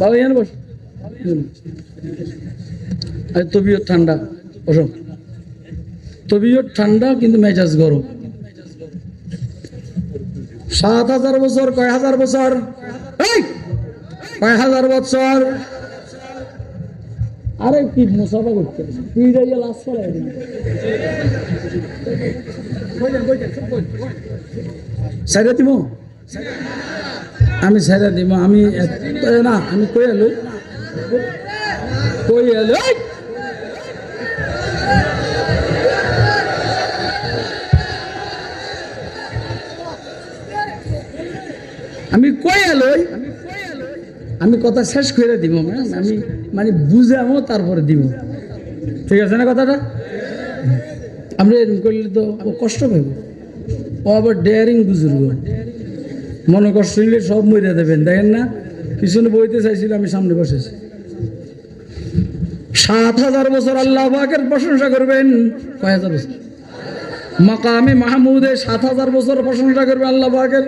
বাবা, এখানে বস। আর, তবিয়ত ঠান্ডা। বসো। তবিয়ত ঠান্ডা, কিন্তু মেজাজ গরম। সাত হাজার বছর, কয় হাজার বছর? কয় হাজার বছর? আরে, কি মুসাফা করতে তুই যাইয়া লাশ দিবি। সাইরা দিব আমি সাইরা দিব, আমি না, আমি কই এলো? কই এলো! আমি কই এলোই আমি কথা শেষ করে দিব ম্যাম আমি মানে বুঝামো তারপরে দিব। ঠিক আছে না কথাটা? আমরা এরকম করলে তো কষ্ট পাইব। ও আবার ডেয়ারিং বুজুর্গ। মনে কষ্ট নিলে সব মরিয়া দেবেন, দেখেন না? পিছনে বইতে চাইছিল আমি সামনে বসেছি সাত হাজার বছর আল্লাহ পাকের প্রশংসা করবেন। কয় হাজার বছর? মাকামে মাহমুদে সাত হাজার বছর প্রশংসা করবে আল্লাহ পাকের।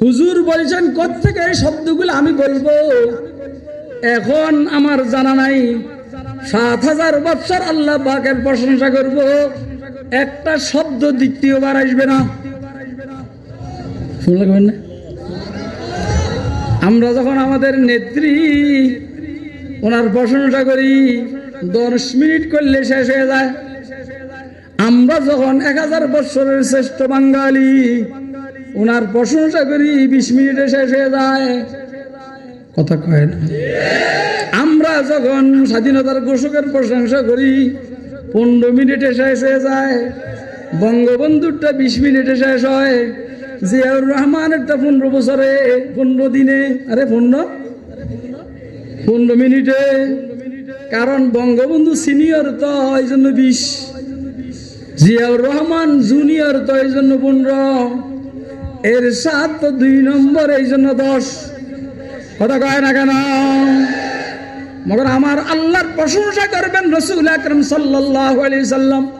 হুজুর বলছেন থেকে এই শব্দগুলো আমি বলব? এখন আমার জানা নাই। সাত হাজার বছর আল্লাহ পাকের প্রশংসা করব। একটা শব্দ দ্বিতীয়বার আসবে না। না? আমরা যখন আমাদের নেত্রী, ওনার প্রশংসা করি, দশ মিনিট করলে শেষ হয়ে যায়। আমরা যখন এক হাজার বৎসরের শ্রেষ্ঠ বাঙালি, ওনার প্রশংসা করি, বিশ মিনিটে শেষ হয়ে যায়। কথা কয় না? আমরা যখন স্বাধীনতার ঘোষকের প্রশংসা করি, পনেরো মিনিটে শেষ হয়ে যায়। বঙ্গবন্ধুরটা বিশ মিনিটে শেষ হয়। জিয়াউর রহমানেরটা পনেরো বছরে, পনেরো দিনে, আরে পনেরো? পনেরো মিনিটে। কারণ বঙ্গবন্ধু সিনিয়র তো, এই জন্য বিশ। জিয়াউর রহমান জুনিয়র তো, এই জন্য পনেরো। এর সাত তো দুই নম্বর, এই জন্য দশ। কথা কয় না কেন? মগর আমার আল্লাহর প্রশংসা করবেন রসুল আকরম সাল্লাহ আলি সাল্লাম।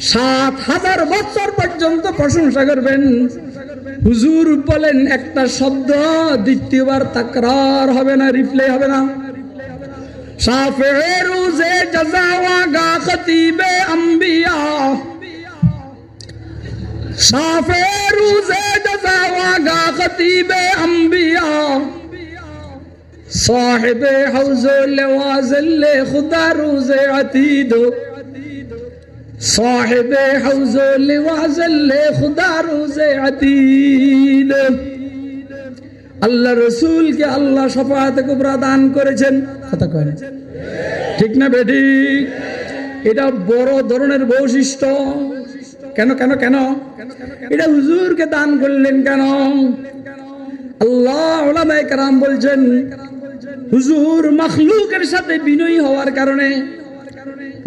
সাত হাজার বছর পর্যন্ত প্রশংসা করবেন হুজুর বলেন, একটা শব্দ দ্বিতীয়বার তাকরার হবে না রিপ্লে হবে না। খতিবে আম্বিয়া। সাফে রুজে আম্বিয়া। صاحب حوز لوازل خدا روز عتید صاحب حوز لوازل خدا روز عتید আল্লাহ রসুলকে আল্লাহ সফাতে কুবরা দান করেছেন কথা কয় ঠিক না বেটি এটা বড় ধরনের বৈশিষ্ট্য কেন কেন কেন এটা হুজুরকে দান করলেন কেন আল্লাহ ওলামায়ে কেরাম বলছেন হুজুর মখলুকের সাথে বিনয়ী হওয়ার কারণে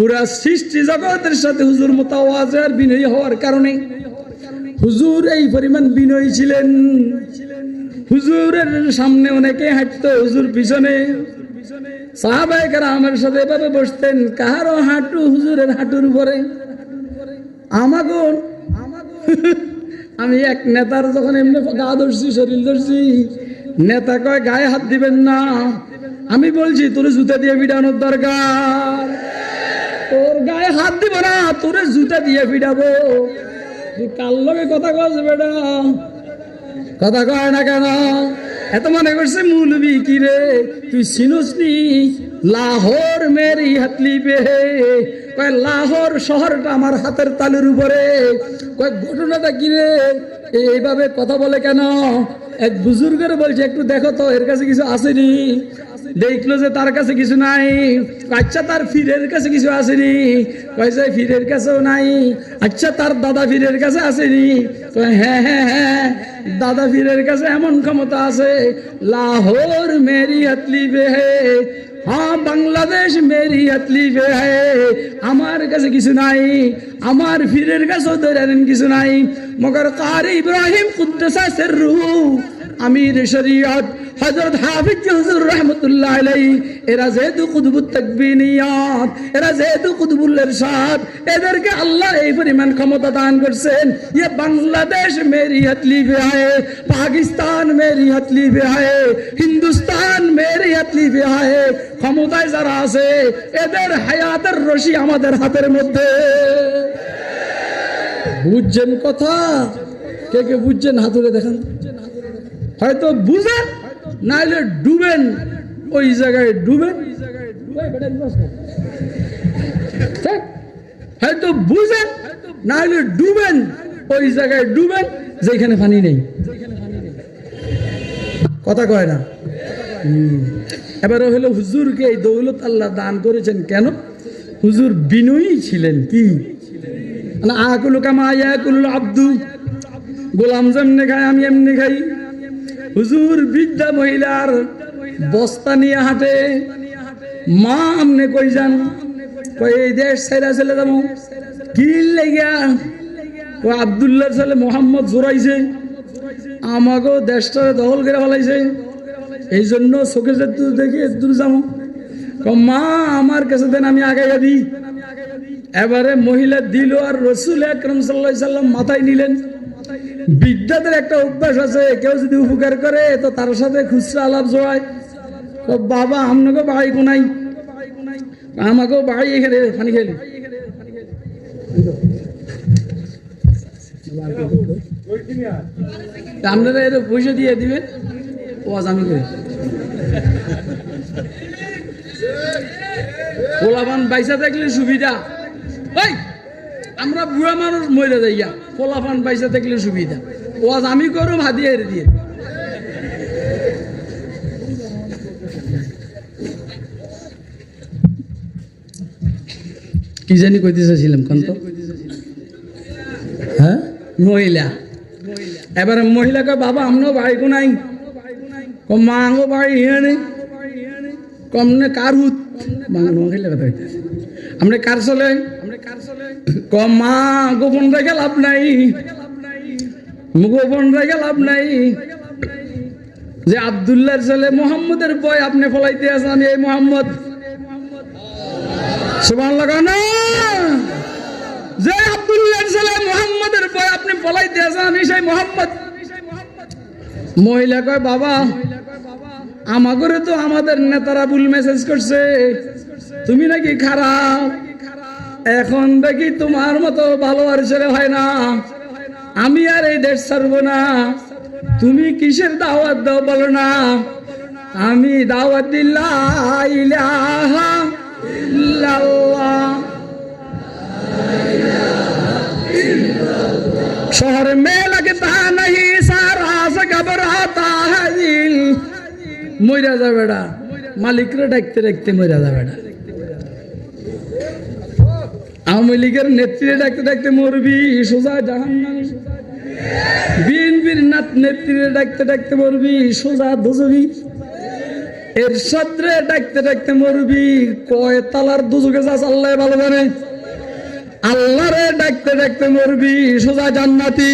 পুরা সৃষ্টি জগতের সাথে হুজুর মোতাওয়াজের বিনয়ী হওয়ার কারণে হুজুর এই পরিমাণ বিনয়ী ছিলেন। হুজুরের সামনে অনেকে হাঁটতো, হুজুর পিছনে। সাহাবাই আমার সাথে এভাবে বসতেন কাহারও হাঁটু হুজুরের হাঁটুর উপরে? আমাগো, আমি এক নেতার যখন এমনি গা ধরছি, শরীর ধরছি, নেতা কয়, গায়ে হাত দিবেন না। আমি বলছি, তোর জুতা দিয়ে বিডানোর দরকার। তোর গায়ে হাত দিব না, তোর জুতা দিয়ে বিডাবো তুই কার লগে কথা কস বেটা? কথা কয় না কেন? এত মনে করছে, মৌলবি কি রে? তুই চিনুসনি লাহোর মেরি হাতলি পে কয়, লাহোর শহরটা আমার হাতের তালুর উপরে। কয়, ঘটনাটা কি রে? এইভাবে কথা বলে কেন? এক বুজুর্গের বলছে, একটু দেখো তো, এর কাছে কিছু আসেনি। দেখল যে তার কাছে কিছু নাই। আচ্ছা তার ফিরের কাছে কিছু আসেনি। কয়েছে ফিরের কাছেও নাই। আচ্ছা তার দাদা ফিরের কাছে আসেনি। হ্যাঁ হ্যাঁ হ্যাঁ দাদা ফিরের কাছে এমন ক্ষমতা আছে। লাহোর মেরি হাতলি বে হে হ্যাঁ বাংলাদেশ মেরি হাতলি বে হে, আমার কাছে কিছু নাই। আমার ফিরের কাছে ধরেন کی سنائی، مگر قار ابراہیم قدسہ سر رو امیر شریعت حضرت حافظ حضور رحمت اللہ علیہ ایرہ زید قدب التکبینیات ایرہ زید قدب الارشاد، ادھر کے اللہ ای فرمان کا متدان کرسین یہ بنگلہ دیش میری حتلی پہ آئے، پاکستان میری حتلی پہ آئے، ہندوستان میری حتلی پہ آئے ক্ষমতায় যারা আছে, এদের হায়াতের রশি আমাদের হাতের মধ্যে। বুঝছেন কথা? কে কে বুঝছেন? হাতুড়ে দেখেন। হয়তো বুঝেন, নাইলে ডুবেন। ওই জায়গায় ডুবেন? হয়তো বুঝেন নাহলে ডুবেন। ওই জায়গায় ডুবেন, যেখানে পানি নেই। কথা কয় না। এবারে হলো হুজুরকে এই দৌলত আল্লাহ দান করেছেন কেন? হুজুর বিনয়ী ছিলেন কি? না আকুল কামা ইয়াকুল আব্দু। গোলাম যেমনি খাই আমি এমনি খাই। হুজুর বৃদ্ধা মহিলার বস্তা নিয়ে হাঁটে। মা আমনে কই যান? কই, এই দেশ ছেড়া চলে যাব। কি লেগা ও আবদুল্লাহ ছেলে মোহাম্মদ জোরাইছে। আমাকেও দেশটা দখল করে ফেলাইছে। এই জন্য চোখে যে দূর দেখি দূর যাব। মা, আমার কাছে দেন, আমি আগে দিই। এবারে মহিলা দিল আর রসুল আকরম সাল্লাহ সাল্লাম মাথায় নিলেন। বিদ্যাদের একটা অভ্যাস আছে, কেউ যদি উপকার করে, তো তার সাথে খুচরা আলাপ জড়ায় তো বাবা আপনাকে বাড়ি কোনাই আমাকেও বাড়ি এখানে পানি খেলি আপনারা এর পয়সা দিয়ে দিবেন? ওয়াজ আমি করি। পোলাপান বাইসা থাকলে সুবিধা। ওই আমরা বুড়া মানুষ মরে যাইয়া পোলাপান বাইসা থাকলে সুবিধা। ওয়াজ আমি করুম হাতিয়ে হেরে দিয়ে। কি জানি কইতে চাইছিলাম কোন তো হ্যাঁ মহিলা। এবারে মহিলা কয়, বাবা আমরাও বাড়ি কোনাই আঙ্গো বাড়ি নেই কম নে কার হুত? কথা হইতেছে কার চলে? কম মা, গোপন রেখে লাভ নাই। গোপন রেখে লাভ নাই। যে আবদুল্লাহর ছেলে মোহাম্মদের বয় আপনি ফলাইতে আছেন এই মোহাম্মদ। সুমান লাগানো যে আব্দুল্লাহর ছেলে মোহাম্মদের বয় আপনি পলাইতে আছেন সেই মোহাম্মদ। মহিলা কয়, বাবা আমাগরে তো আমাদের নেতারা ভুল মেসেজ করছে। তুমি নাকি খারাপ? এখন দেখি তোমার মতো ভালো আর ছেলে হয় না। আমি আর এই দেশ ছাড়বো না। তুমি কিসের দাওয়াত দাও বলো না। আমি দাওয়াত দিল্লাহ, ইলাহা ইল্লাল্লাহ। মইরা যা বেড়া। মালিকরে ডাকতে ডাকতে মইরা যা বেড়া। আওয়ামী লীগের নেত্রী ডাকতে ডাকতে মরবি, সোজা জাহান্নাম। বিএনপির নাত নেত্রীরে ডাকতে ডাকতে মরবি, সোজা দুজবি। এর সদ্রে ডাকতে ডাকতে মরবি, কয় তালার দুজকে যা চাল্লাই ভালো মানে আল্লাহরে ডাকতে ডাকতে মরবি, সোজা জান্নাতি।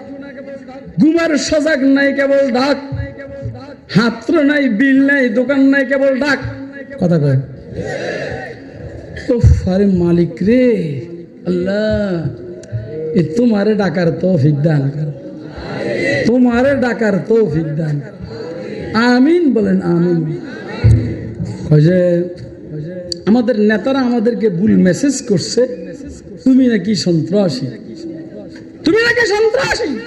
ঘুমার সজাগ নাই কেবল ডাক। হাত্র নাই, বিল নাই, দোকান নাই কেবল ডাক। কথা কয়। আরে মালিক রে। আল্লাহ, এ তোমারে ডাকার তৌফিক দান তোমারে ডাকার তৌফিক দান আমিন বলেন আমিন। যে, আমাদের নেতারা আমাদেরকে ভুল মেসেজ করছে। তুমি নাকি সন্ত্রাসী। তুমি নাকি সন্ত্রাসী।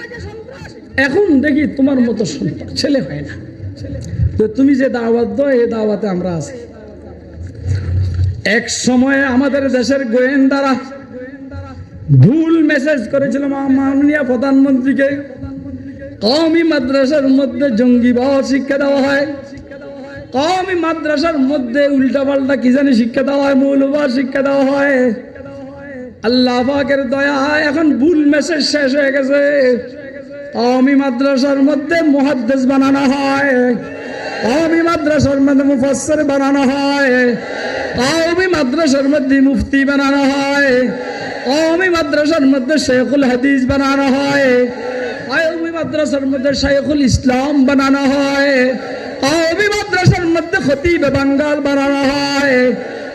এখন দেখি তোমার মতো সন্ত্রাস ছেলে হয় না। তুমি যে দাওয়াত দাও, এই দাওয়াতে আমরা আছি। এক সময়ে আমাদের দেশের গোয়েন্দারা ভুল মেসেজ করেছিল মাননীয় প্রধানমন্ত্রীকে। কওমি মাদ্রাসার মধ্যে জঙ্গিবাহ শিক্ষা দেওয়া হয়। কওমি মাদ্রাসার মধ্যে উল্টাপাল্টা কি জানি শিক্ষা দেওয়া হয়, মৌলবাদ শিক্ষা দেওয়া হয়। আল্লাহ পাকের দয়া, এখন ভুল মেসেজ শেষ হয়ে গেছে। কওমি মাদ্রাসার মধ্যে মুহাদ্দিস বানানো হয়। কওমি মাদ্রাসার মধ্যে মুফাসসির বানানো হয়। কওমি মাদ্রাসার মধ্যে মুফতি বানানো হয়। কওমি মাদ্রাসার মধ্যে শেখুল হাদিস বানানো হয়। কওমি মাদ্রাসার মধ্যে শেখুল ইসলাম বানানো হয়। কওমি মাদ্রাসার মধ্যে খতিব বাঙ্গাল বানানো হয়।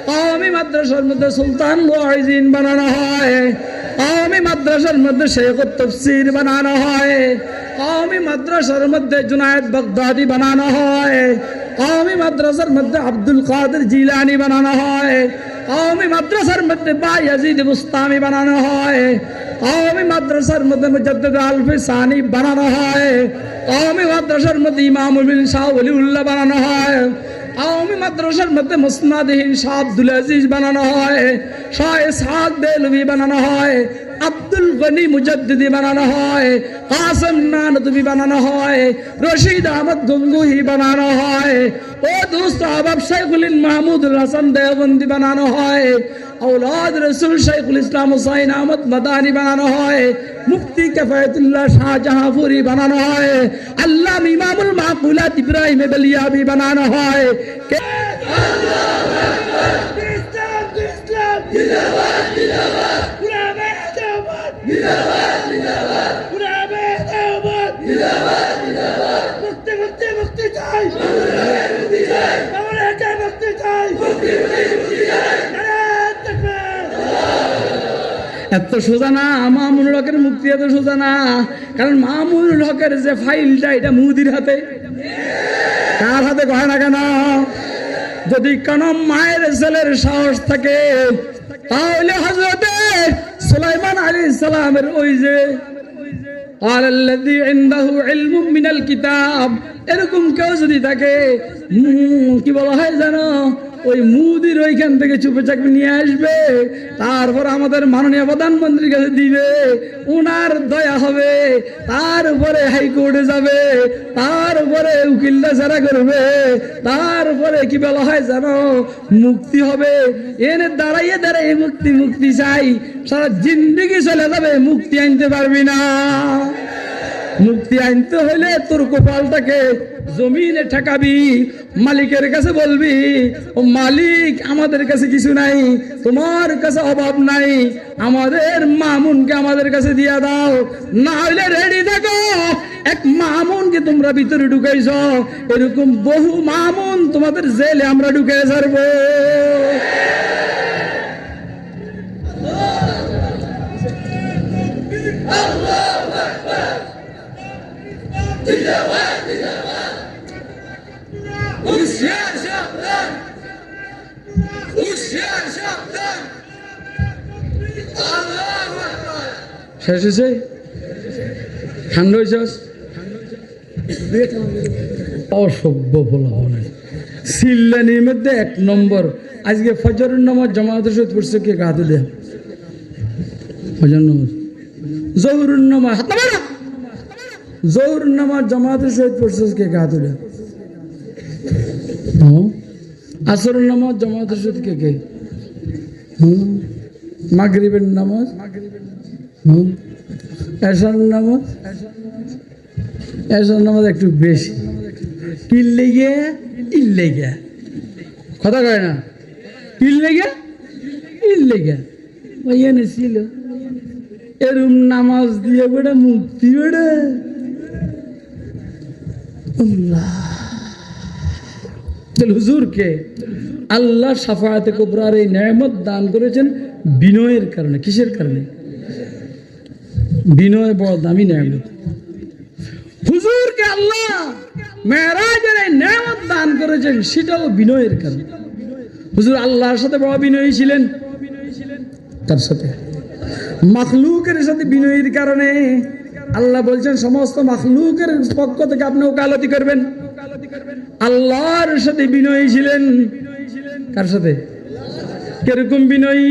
কওমি মাদ্রাসার মধ্যে সুলতান ওয়াইজিন বানানো হয়। কওমি মাদ্রাসার মধ্যে শেখ তফসির বানানো হয় কওমি মাদ্রাসার মধ্যে জুনায়েদ বাগদাদি বানানো হয় কওমি মাদ্রাসার মধ্যে আব্দুল কাদের জিলানি বানানো হয় কওমি মাদ্রাসার মধ্যে বায়াজিদ বুস্তামি বানানো হয় কওমি মাদ্রাসার মধ্যে মুজাদ্দিদ আলফি সানি বানানো হয় কওমি মাদ্রাসার মধ্যে ইমামুল বিন শাহ ওলিউল্লাহ বানানো হয় কওমি মাদ্রাসার মধ্যে মুসনাদহীন শাহ আজিজ বানানো হয়, শাহ সাদ দেলভি বানানো হয়, আব্দুল গনি মুজাদ্দিদি বানানো হয়, কাসেম নানদবি বানানো হয়, রশিদ আহমদ গঙ্গুহি বানানো হয়, ও দোস্ত আবাব শেখুল মাহমুদ হাসান দেওবন্দি বানানো হয় ঔলাদ রসুল শাইখুল ইসলাম হুসাইন আহমদ মাদানি বানানো হয় মুফতি কেফায়তুল্লাহ শাহজাহাফুরি বানানো হয় আল্লাহ ইমামুল মাহফুলাত ইব্রাহিম বেলিয়াবি বানানো হয় কে আল্লাহ এত সোজা না, মামুনুল হকের মুক্তি এত সোজা না। কারণ মামুনুল হকের যে ফাইলটা, এটা মুদির হাতে। কার হাতে কহে না কেন? যদি কোন মায়ের ছেলের সাহস থাকে, তাহলে হজরতে সুলাইমান আলী সালামের ওই যে এরকম কেউ যদি থাকে কি বলা হয় জানো ওই মুদির ওইখান থেকে চুপে চাকরি নিয়ে আসবে, তারপর আমাদের মাননীয় প্রধানমন্ত্রীর কাছে দিবে, উনার দয়া হবে, তারপরে হাইকোর্টে যাবে, তারপরে উকিলটা যারা করবে, তারপরে কি বলা হয় জানো মুক্তি হবে। এনে দাঁড়াইয়ে দাঁড়াইয়ে মুক্তি মুক্তি চাই, সারা জিন্দিগি চলে যাবে, মুক্তি আনতে পারবি না। মুক্তি আনতে হইলে তোর কপালটাকে জমিনে ঠেকাবি, মালিকের কাছে বলবি, ও মালিক, আমাদের কাছে কিছু নাই, তোমার কাছে অভাব নাই, আমাদের মামুনকে আমাদের কাছে দিয়া দাও। না হইলে রেডি থাকো। এক মামুনকে তোমরা ভিতরে ঢুকাইছ, এরকম বহু মামুন তোমাদের জেলে আমরা ঢুকাই ছাড়বো। ঠান্ডা হয়েছস অসভ্য বলা হয় সিল্লানির মধ্যে এক নম্বর। আজকে ফজরের নামাজ জামাতের সহিত পড়ছে কে? গাতে দেয়া? ফজর নামাজ। নামাজ। জহুরুর নামাজ জামাতের সহিত পড়ছে কে দেয়া হ্যাঁ? আসরের নামাজ জামাতের সহিত কে কে? মাগরিবের নামাজ? এসার নামাজ? এসার নামাজ একটু বেশি। কিল লেগে ইল লেগে। কথা কয় না? কিল লেগে ইল লেগে। এনে ছিল এরম নামাজ দিয়ে বেড়ে মুক্তি বেড়ে। হুজুরকে আল্লাহ সাফায়াতে কোবরার এই নেয়ামত দান করেছেন বিনয়ের কারণে, কিসের কারণে? বিনয় বড় দামি নেয়ামত। হুজুরকে আল্লাহ মেয়েরাজের এই নেয়ামত দান করেছেন, সেটাও বিনয়ের কারণে। হুজুর আল্লাহর সাথে বড় বিনয়ী ছিলেন। তার সাথে। মাখলুকের সাথে বিনয়ের কারণে। আল্লাহ বলছেন সমস্ত মাখলুকের পক্ষ থেকে আপনি ওকালতি করবেন আল্লাহর সাথে বিনয়ী ছিলেন কার সাথে কিরকম বিনয়ী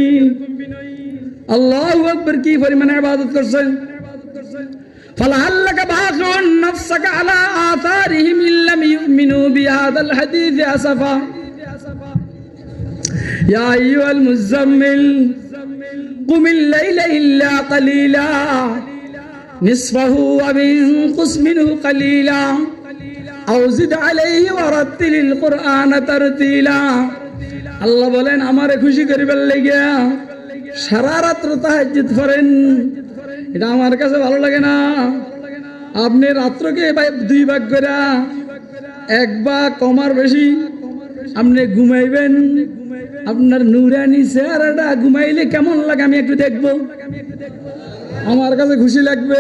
আল্লাহ আকবর কি পরিমাণে ইবাদত করছেন فلعلك باخع نفسك على آثارهم إن لم يؤمنوا بهذا الحديث أسفا يا أيها المزمل قم الليل إلا قليلا نصفه وانقص منه قليلا আউজিদ আলাইহি ওয়ারাত্তিলিল কুরআন তারতিলা আল্লাহ বলেন আমারে খুশি করিবার লাগিয়া সারা রাত্র তাহাজ্জুদ করেন এটা আমার কাছে ভালো লাগে না আপনি রাত্রকে ভাই- দুই ভাগ করে এক ভাগ কমার বেশি আপনি ঘুমাইবেন আপনার নুরানি চেহারাটা ঘুমাইলে কেমন লাগে আমি একটু দেখবো আমার কাছে খুশি লাগবে।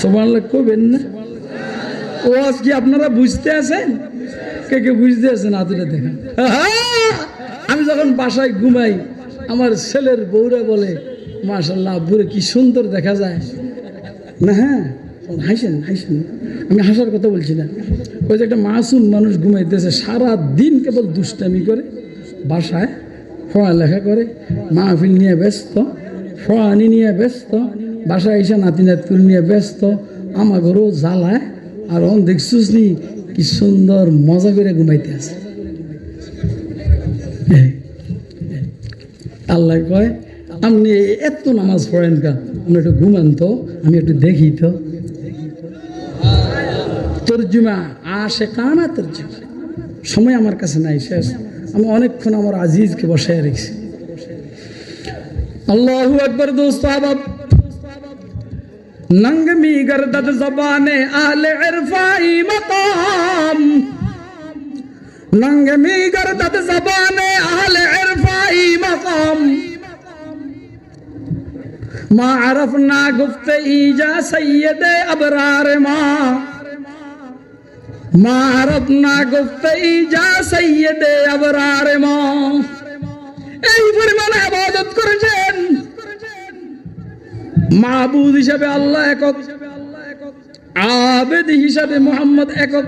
সোমালা করবেন না। ও আজ কি আপনারা বুঝতে আছেন? কে কে বুঝতে আছেন? হাতুটা দেখেন। আমি যখন বাসায় ঘুমাই আমার ছেলের বউরা বলে মাশাল্লাহ আব্বুরে কি সুন্দর দেখা যায়। না হ্যাঁ? হাসেন হাসেন। আমি হাসার কথা বলছি না। ওই যে একটা মাসুম মানুষ ঘুমাইতেছে সারা দিন কেবল দুষ্টামি করে বাসায়। পড়ালেখা করে, মাহফিল নিয়ে ব্যস্ত ফড়ানি নিয়ে ব্যস্ত, বাসায় এসে নাতি নাতকুল নিয়ে ব্যস্ত, আমাগরও জ্বালায়, আর অন দেখছিস নি কি সুন্দর মজা করে ঘুমাইতে আছে। আল্লাহ কয়, আপনি এত নামাজ পড়েন কা আপনি একটু ঘুমান তো, আমি একটু দেখি তো। তর্জুমা আসে কানা তর্জুমা। সময় আমার কাছে নাই, শেষ। আমি অনেকক্ষণ আমার আজিজকে বসায় রেখেছি আল্লাহ একবার দোস্ত আবাব ننگمی گردد زبان اہل عرفائی مقام ننگمی گردد زبان اہل عرفائی مقام ما عرفنا گفت ایجا سید ابرار ماں মারবনা গুপ্তেই যা সৈয়দে আবরারে ম। এই পরিমাণে আবাদত করেছেন। মাহবুদ হিসাবে আল্লাহ একক, আবেদ হিসাবে মোহাম্মদ একক।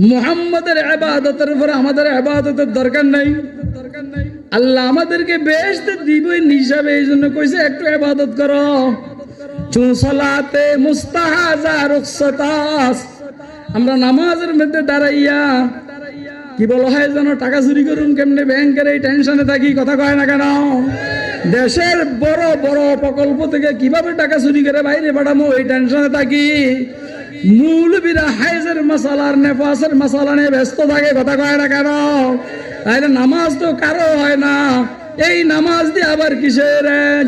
মোহাম্মদের আবাদতের উপরে আমাদের আবাদতের দরকার নাই। আল্লাহ আমাদেরকে বেহেস্ত দিব হিসাবে এই জন্য কইছে, একটু আবাদত করো। চুসলাতে মুস্তাহাজা রুখসতাস। আমরা নামাজের মধ্যে দাঁড়াইয়া কি বলা হয় যেন টাকা চুরি করুন কেমনে? ব্যাংকের এই টেনশনে থাকি, কথা কয় না কেন? দেশের বড় বড় প্রকল্প থেকে কীভাবে টাকা চুরি করে বাইরে পাঠামো, এই টেনশনে থাকি। হাইজের ব্যস্ত থাকে, কথা কয় না কারও হয় না। এই নামাজ দিয়ে আবার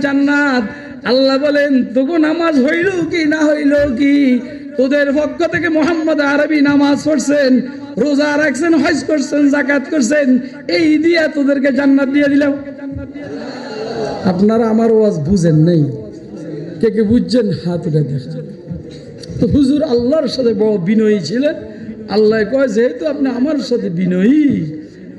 জান্নাত? আল্লাহ বলেন তবু নামাজ হইল কি, না হইল কি? তোদের পক্ষ থেকে মোহাম্মদ আরবি নামাজ পড়ছেন, রোজা রাখছেন, হজ করছেন জাকাত করছেন, এই দিয়া তোদেরকে জান্নাত দিয়ে দিলাম। আপনারা আমার ওয়াজ বুঝেন নাই। কে কে বুঝছেন, হাত উঠে দেখেন তো হুজুর আল্লাহর সাথে বড় বিনয়ী ছিলেন। আল্লাহ কয়, যেহেতু আপনি আমার সাথে বিনয়ী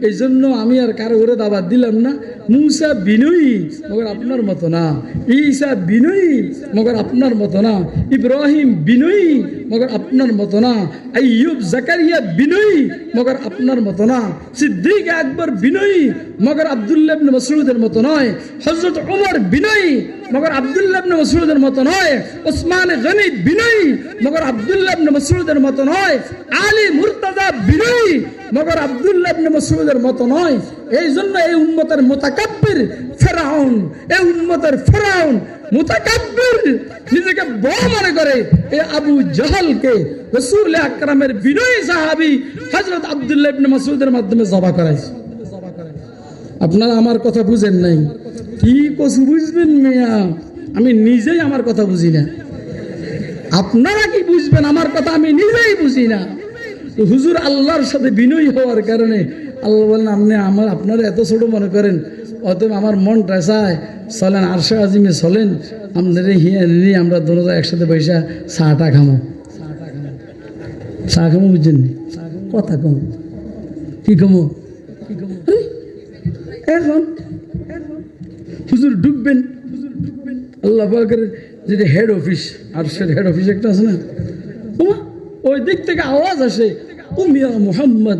এই জন্য আমি আর কারও ঘরে দাবাত দিলাম না। মুসা বিনয়ী মগর আপনার মতো না। ঈসা বিনয়ী মগর আপনার মতো না। ইব্রাহিম বিনয়ী মগর আপনার মতো না। আইয়ুব জাকারিয়া বিনয়ী, মগর আপনার মতো না। সিদ্দিক আকবর বিনয়ী, মগর আব্দুল্লাহ ইবনে মাসউদের মতো নয়। হযরত ওমর বিনয়ী, মগর আব্দুল্লাহ ইবনে মাসউদের মতো নয়। ওসমান গনি বিনয়ী, মগর আব্দুল্লাহ ইবনে মাসউদের মতো নয়। আলী মুর্তাজা বিনয়ী, মগর আব্দুল্লাহ ইবনে মাসউদের মতো নয়। এই জন্য এই উম্মতের মুতাকাব্বির ফেরাউন, এই উম্মতের ফেরাউন মুতাকাব্বির, নিজেকে বড় মনে করে এই আবু জাহালকে রাসূল আকরামের বিনয়ী সাহাবী হযরত আব্দুল্লাহ ইবনে মাসউদের মাধ্যমে জবা করাইছে। আপনারা আমার কথা বুঝেন নাই। কি কছু বুঝবেন মিয়া? আমি নিজেই আমার কথা বুঝি না। আপনারা কি বুঝবেন? আমার কথা আমি নিজেই বুঝি না। হুজুর আল্লাহর সাথে বিনয়ী হওয়ার কারণে আল্লাহ বলেন আপনি আমার আপনারা এত ছোট মনে করেন, অতএব আমার মনটা চায় চলেন, আরশা আজিমে চলেন। আপনাদের হিয়া নিয়ে আমরা দোনোটা একসাথে পয়সা চাটা খামো। চা খামো বুঝছেন? কথা কম। কি কমো? এখন হুজুর ঢুকবেন আল্লাহ পাকের যেটা হেড অফিস আর হেড অফিস একটা আছে না? ওই দিক থেকে আওয়াজ আসে। উমিয়া মুহাম্মদ।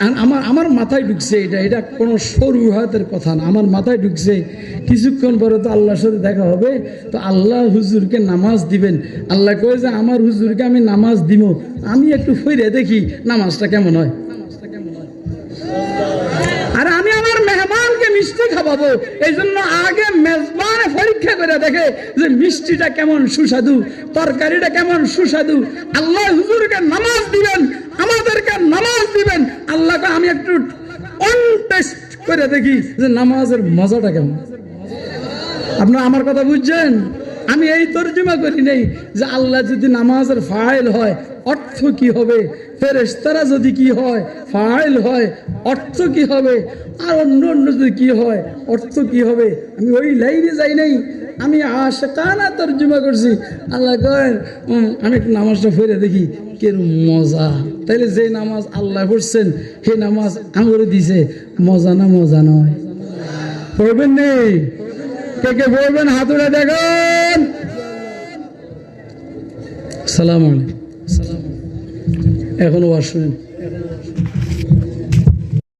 আমার আমার মাথায় ঢুকছে এটা এটা কোনো সরু হাতের কথা না। আমার মাথায় ঢুকছে, কিছুক্ষণ পরে তো আল্লাহর সাথে দেখা হবে। তো আল্লাহ হুজুরকে নামাজ দিবেন। আল্লাহ কয়ে যে, আমার হুজুরকে আমি নামাজ দিব। আমি একটু ফিরে দেখি নামাজটা কেমন হয়। আর আমি আমার মেহমানকে মিষ্টি খাওয়াবো। এই জন্য আগে মেজবান পরীক্ষা করে দেখে যে মিষ্টিটা কেমন সুস্বাদু, তরকারিটা কেমন সুস্বাদু। আল্লাহ হুজুরকে নামাজ দিবেন। আমাদেরকে নামাজ দিবেন। আল্লাহকে আমি একটু অন টেস্ট করে দেখি যে নামাজের মজাটা কেমন। আপনারা আমার কথা বুঝছেন? আমি এই তর্জমা করি নেই যে আল্লাহ যদি নামাজের ফাইল হয়, অর্থ কি হবে? ফেরেশতারা যদি কি হয় ফাইল হয়, অর্থ কি হবে? আর অন্য অন্য যদি কি হয়, অর্থ কি হবে? আমি ওই লাইনে যাই নাই। আমি আশেকানা তর্জমা করছি। আল্লাহ কয় আমি একটু নামাজটা ফিরে দেখি। কিরম মজা। তাইলে যে নামাজ আল্লাহ করছেন সেই নামাজ আঙুরে দিছে। মজা না মজা নয়। পড়বেন নেই কে বলবেন হাতুড়ে দেখেন। সালাম আলাইকুম। এখনও শুনেন।